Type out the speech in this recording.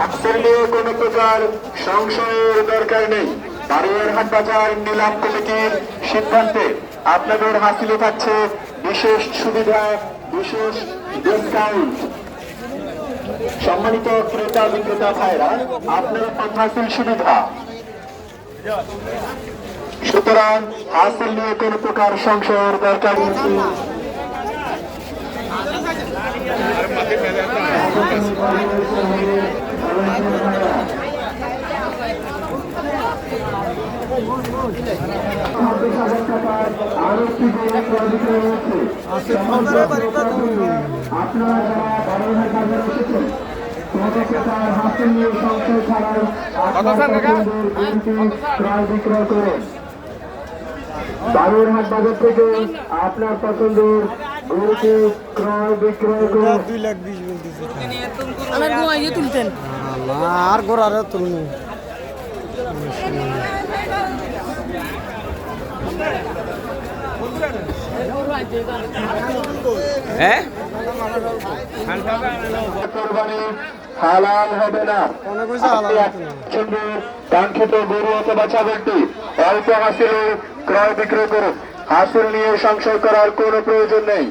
হাতের নিয়ে কোনো প্রকার সংশয়ের দরকার নেই। বারোয়ারহাট বাজার নিলাম কমিটির সিদ্ধান্তে আপনাদের হাসিলে থাকছে বিশেষ সুবিধা, বিশেষ ডিসকাউন্ট সম্মানিত ক্রেতা, বিক্রেতা ভাইরা, আপনারা পান হাসিল সুবিধা। সুতরাং হাসিল নিয়ে কোনো প্রকার সংশয়ের দরকার নেই। আপনারা যারা ক্রেতার হাসিল নিয়ে সংশয় ছাড়াই ক্রয় বিক্রয় করুন বারোহাট বাজার থেকে আপনার পছন্দের দুই লাখ আর হালাল হবে না কাঙ্ক্ষিত গরু অথবা ছাগলটি অল্প হাসিলে ক্রয় বিক্রয় করুন হাসিল নিয়ে সংশয় করার কোনো প্রয়োজন নেই।